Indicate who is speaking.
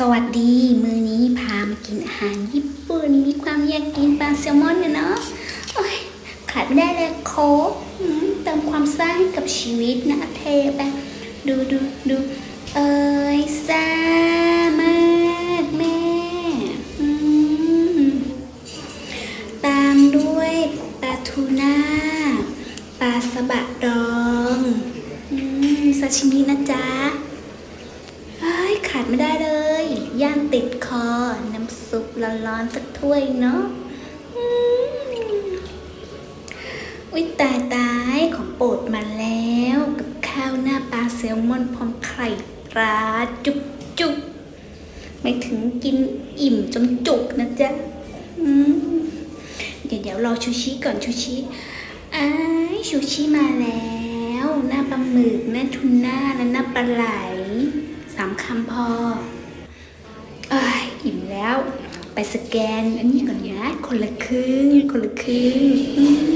Speaker 1: สวัสดี มือนี้พามากินอาหารญี่ปุ่น มีความอยากกินปลาแซลมอนเนี่ยเนาะขาดไม่ได้เลยโค้กเติมความซ่าให้กับชีวิตนะเทไปดูดูดูเอ้ยซ่ามากแม่ตามด้วยปลาทูน่าปลาสบะดองซาชิมินะจ๊ะเฮ้ยขาดไม่ได้เลย ย่างติดคอ น้ำซุปร้อนๆสักถ้วยเนาะอุ้ยตายตายของโปรดมาแล้ว กับข้าวหน้าปลาแซลมอนพร้อมไข่ปลาจุกจุกไม่ถึงกินอิ่มจนจุกนะจ๊ะเดี๋ยวเดี๋ยวรอชูชิก่อนชูชิอ้ายชูชิมาแล้วหน้าปลาหมึกหน้าทูน่าและหน้าปลาไหลสามคำพอเอ้ยอิ่มแล้ว ไปสแกนอันนี้ก่อนนะ คนละครึ่งคนละครึ่ง